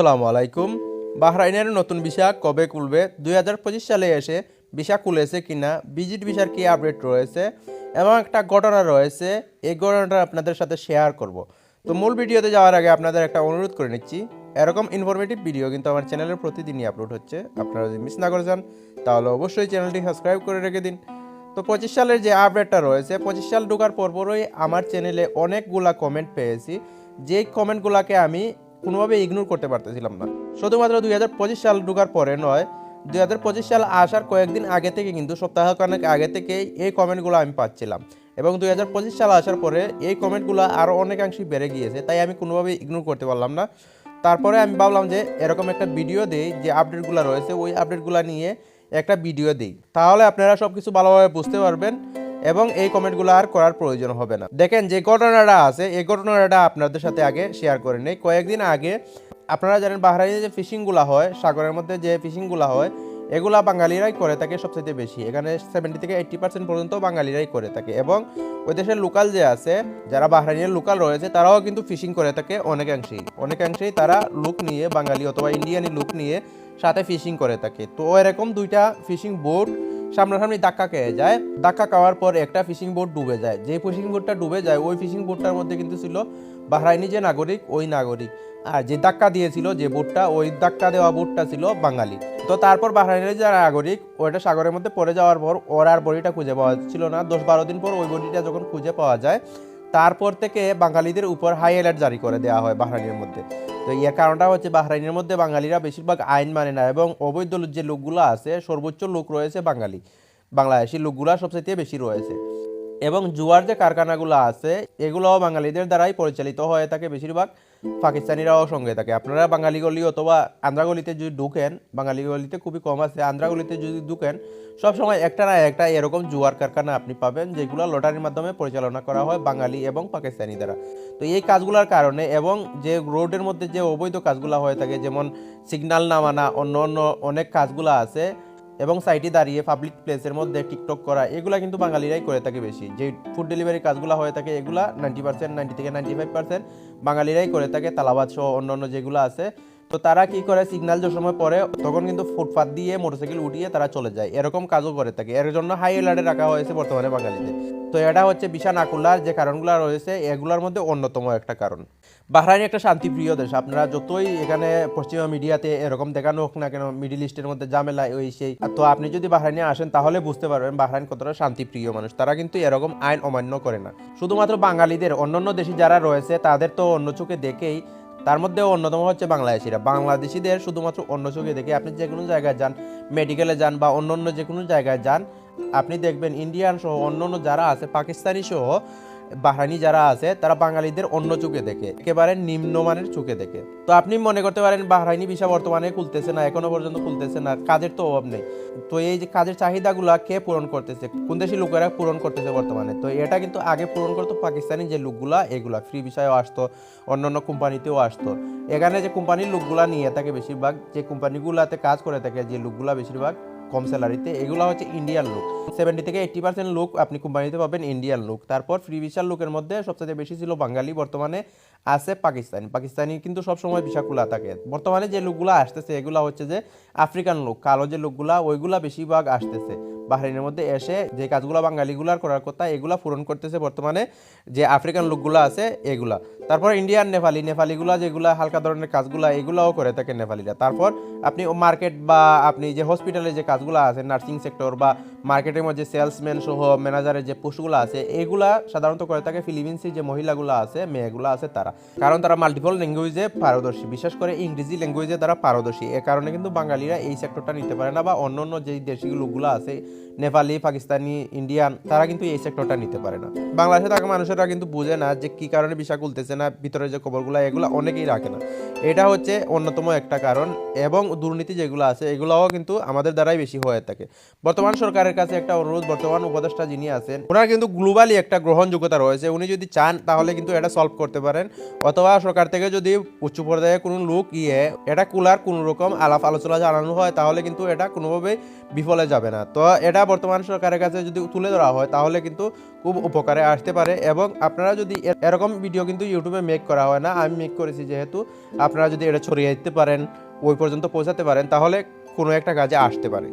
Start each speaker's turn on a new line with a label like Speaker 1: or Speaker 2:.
Speaker 1: আসসালামু আলাইকুম। বাহরাইনের নতুন ভিসা কবে খুলবে? দুই সালে এসে ভিসা খুলেছে কিনা? ভিজিট ভিসার কি আপডেট রয়েছে? এবং একটা ঘটনা রয়েছে, এই ঘটনাটা আপনাদের সাথে শেয়ার করব। তো মূল ভিডিওতে যাওয়ার আগে আপনাদের একটা অনুরোধ করে নিচ্ছি। এরকম ইনফরমেটিভ ভিডিও কিন্তু আমার চ্যানেলে প্রতিদিনই আপলোড হচ্ছে। আপনারা যদি মিস না করে যান, তাহলে অবশ্যই চ্যানেলটি সাবস্ক্রাইব করে রেখে দিন। তো পঁচিশ সালের যে আপডেটটা রয়েছে, পঁচিশ সাল ঢোকার পরপরই আমার চ্যানেলে অনেকগুলা কমেন্ট পেয়েছি। যেই কমেন্টগুলোকে আমি কোনোভাবে ইগনোর করতে পারতেছিলাম না। শুধুমাত্র দুই হাজার পঁচিশ সাল ঢুকার পরে নয়, দুই হাজার পঁচিশ সাল আসার কয়েকদিন আগে থেকে কিন্তু সপ্তাহ সপ্তাহখানেক আগে থেকেই এই কমেন্টগুলো আমি পাচ্ছিলাম। এবং দুই হাজার পঁচিশ সাল আসার পরে এই কমেন্টগুলো আরও অনেকাংশেই বেড়ে গিয়েছে, তাই আমি কোনোভাবে ইগনোর করতে পারলাম না। তারপরে আমি ভাবলাম যে এরকম একটা ভিডিও দিই, যে আপডেটগুলো রয়েছে, ওই আপডেটগুলো নিয়ে একটা ভিডিও দিই। তাহলে আপনারা সব কিছু ভালোভাবে বুঝতে পারবেন। এবং এই কমেন্টগুলো আর করার প্রয়োজন হবে না। দেখেন, যে ঘটনাটা আছে, এই ঘটনাটা আপনাদের সাথে আগে শেয়ার করে নেই। কয়েকদিন আগে আপনারা জানেন বাহরাইনে যে ফিশিংগুলো হয়, সাগরের মধ্যে যে ফিশিংগুলো হয়, এগুলা বাঙালিরাই করে থাকে সবচেয়ে বেশি। এখানে সেভেন্টি থেকে এইট্টি পার্সেন্ট পর্যন্ত বাঙালিরাই করে থাকে এবং ওই দেশের লোকাল যে আছে, যারা বাহরাইনের লোকাল রয়েছে, তারাও কিন্তু ফিশিং করে থাকে অনেকাংশেই। অনেকাংশেই তারা লুক নিয়ে, বাঙালি অথবা ইন্ডিয়ানি লুক নিয়ে সাথে ফিশিং করে থাকে। তো এরকম দুইটা ফিশিং বোট সামনাসামনি ধাক্কা খেয়ে যায়। ধাক্কা খাওয়ার পর একটা ফিশিং বোট ডুবে যায়। যে ফিশিং বোটটা ডুবে যায়, ওই ফিশিং বোটটার মধ্যে কিন্তু ছিল বাহরাইনি যে নাগরিক, ওই নাগরিক। আর যে ধাক্কা দিয়েছিল যে বোটটা, ওই ধাক্কা দেওয়া বোটটা ছিল বাঙালি। তো তারপর বাহরাইনের যে নাগরিক ওইটা সাগরের মধ্যে পড়ে যাওয়ার পর ওর আর বডিটা খুঁজে পাওয়া ছিল না। দশ বারো দিন পর ওই বডিটা যখন খুঁজে পাওয়া যায় তারপর থেকে বাঙালিদের উপর হাই অ্যালার্ট জারি করে দেওয়া হয় বাহরাইনের মধ্যে। তো এর কারণটা হচ্ছে বাহরাইনের মধ্যে বাঙালিরা বেশিরভাগ আইন মানে না এবং অবৈধ যে লোকগুলো আছে, সর্বোচ্চ লোক রয়েছে বাঙালি। বাংলাদেশি লোকগুলা সবচেয়ে বেশি রয়েছে। এবং জুয়ার যে কারখানাগুলো আছে, এগুলোও বাঙালিদের দ্বারাই পরিচালিত হয়ে থাকে বেশিরভাগ। পাকিস্তানিরাও সঙ্গে থাকে। আপনারা বাঙালি গলি অথবা আন্ধ্রা গলিতে যদি ঢুকেন, বাঙালি গলিতে খুবই কম আছে আন্ধ্রা গলিতে যদি ঢুকেন সবসময় একটা না একটা এরকম জুয়ার কারখানা আপনি পাবেন, যেগুলো লটারির মাধ্যমে পরিচালনা করা হয় বাঙালি এবং পাকিস্তানি দ্বারা। তো এই কাজগুলোর কারণে এবং যে রোডের মধ্যে যে অবৈধ কাজগুলো হয়ে থাকে, যেমন সিগন্যাল না মানা অন্য অন্য অনেক কাজগুলো আছে এবং সাইটে দাঁড়িয়ে পাবলিক প্লেসের মধ্যে টিকটক করা, এগুলা কিন্তু বাঙালিরাই করে থাকে বেশি। যে ফুড ডেলিভারি কাজগুলো হয়ে থাকে, এগুলা নাইনটি পার্সেন্ট নাইনটি থেকে নাইনটি ফাইভ পার্সেন্ট বাঙালিরাই করে থাকে, তালাবাদ সহ অন্য অন্য যেগুলো আছে। তো তারা কি করে? সিগনাল যে সময় পরে তখন কিন্তু ফুটপাত দিয়ে মোটরসাইকেল উঠিয়ে তারা চলে যায়। এরকম কাজও করে থাকে। এর জন্য হাই অ্যালার্টে রাখা হয়েছে বর্তমানে বাঙালিদের। তো এটা হচ্ছে বিশা না খোলার যে কারণগুলো রয়েছে, এগুলোর মধ্যে অন্যতম একটা কারণ। বাহরাইন একটা শান্তিপ্রিয় দেশ। আপনারা যতই এখানে পশ্চিমা মিডিয়াতে এরকম দেখানো হোক না কেন মিডিল ইস্টের মধ্যে ঝামেলা, ওই সেই। তো আপনি যদি বাহরাইনে আসেন, তাহলে বুঝতে পারবেন বাহরাইন কতটা শান্তিপ্রিয় মানুষ। তারা কিন্তু এরকম আইন অমান্য করে না। শুধুমাত্র বাঙালিদের, অন্যান্য দেশি যারা রয়েছে, তাদের তো অন্য চোখে দেখেই তার মধ্যে অন্যতম হচ্ছে বাংলাদেশিরা। বাংলাদেশিদের শুধুমাত্র অন্য চোখে দেখে আপনি যে কোনো জায়গায় যান মেডিকেলে যান বা অন্য অন্য যে কোনো জায়গায় যান, আপনি দেখবেন ইন্ডিয়ান সহ অন্য অন্য যারা আছে, পাকিস্তানি সহ বাহরানি যারা আছে, তারা বাঙালিদের অন্য চোখে দেখে, একেবারে নিম্নমানের চোখে দেখে। তো আপনি মনে করতে পারেন বাহরাইনি ভিসা বর্তমানে খুলতেছে না, এখনও পর্যন্ত খুলতেছে না, কাজের তো অভাব নেই। তো এই যে কাজের চাহিদাগুলো কে পূরণ করতেছে, কোন দেশি লোকেরা পূরণ করতেছে বর্তমানে? তো এটা কিন্তু আগে পূরণ করতো পাকিস্তানি যে লোকগুলা, এগুলা ফ্রি বিষয়েও আসতো অন্য অন্য কোম্পানিতেও আসতো। এখানে যে কোম্পানির লোকগুলা নিয়ে থাকে বেশিরভাগ, যে কোম্পানিগুলাতে কাজ করে থাকে, যে লোকগুলা বেশিরভাগ কম স্যালারিতে, এগুলো হচ্ছে ইন্ডিয়ান লুক সেভেন্টি থেকে এইটি পার্সেন্ট লুক আপনি কোম্পানিতে পাবেন ইন্ডিয়ান লুক তারপর ফ্রি ভিসার লুকের মধ্যে সবচেয়ে বেশি ছিল বাঙালি, বর্তমানে আছে পাকিস্তানি। পাকিস্তানি কিন্তু সবসময় ভিসা থাকে। বর্তমানে যে লুকগুলো আসতেছে, এগুলো হচ্ছে যে আফ্রিকান লুক কালো যে লুকগুলা ওইগুলা বেশিরভাগ আসতেছে। বাহরাইনের মধ্যে এসে যে কাজগুলো বাঙালিগুলার করার কথা, এগুলা পূরণ করতেছে বর্তমানে যে আফ্রিকান লুকগুলো আছে এগুলা। তারপর ইন্ডিয়ান নেপালি, নেপালিগুলা যেগুলা হালকা ধরনের কাজগুলা, এগুলাও করে থাকে নেপালিরা। তারপর আপনি মার্কেট বা আপনি যে হসপিটালে যে কাজগুলো আছে নার্সিং সেক্টর বা মার্কেটের মধ্যে সেলসম্যান সহ ম্যানেজারের যে পোস্টগুলো আছে, এগুলা সাধারণত করে থাকে ফিলিপিন্সি যে মহিলাগুলো আছে, মেয়েগুলো আছে তারা। কারণ তারা মাল্টিপল ল্যাঙ্গুয়েজে পারদর্শী। বিশেষ করে ইংরেজি ল্যাঙ্গুয়েজে তারা পারদর্শী। এ কারণে কিন্তু বাঙালিরা এই সেক্টরটা নিতে পারে না বা অন্য অন্য যে দেশি লোকগুলো আছে নেপালি, পাকিস্তানি, ইন্ডিয়ান, তারা কিন্তু এই সেক্টরটা নিতে পারে না। বাংলাদেশে থাকা মানুষেরা কিন্তু বুঝে না যে কি কারণে ভিসা খুলতেছে না, ভিতরে যে খবরগুলো, এগুলো অনেকেই রাখে না। এটা হচ্ছে অন্যতম একটা কারণ এবং দুর্নীতি যেগুলো আছে, এগুলোও কিন্তু আমাদের দ্বারাই বেশি হয়ে থাকে। বর্তমান সরকারের কাছে একটা অনুরোধ, বর্তমান উপদেষ্টা যিনি আছেন, ওনার কিন্তু গ্লোবালি একটা গ্রহণযোগ্যতা রয়েছে। উনি যদি চান, তাহলে কিন্তু এটা সলভ করতে পারেন। অথবা সরকার থেকে যদি উচ্চ পর্যায়ে কোনো লোক ইয়ে এটা কুলার কোনো রকম আলাপ আলোচনা জানানো হয়, তাহলে কিন্তু এটা কোনোভাবেই বিফলে যাবে না। তো এটা বর্তমান সরকারের কাছে যদি তুলে ধরা হয়, তাহলে কিন্তু খুব উপকারে আসতে পারে এবং আপনারা যদি এরকম ভিডিও কিন্তু ইউটিউবে মেক করা হয় না। আমি মেক করেছি যেহেতু আপনারা যদি এটা ছড়িয়ে দিতে পারেন, ওই পর্যন্ত পৌঁছাতে পারেন, তাহলে কোনো একটা কাজে আসতে পারে।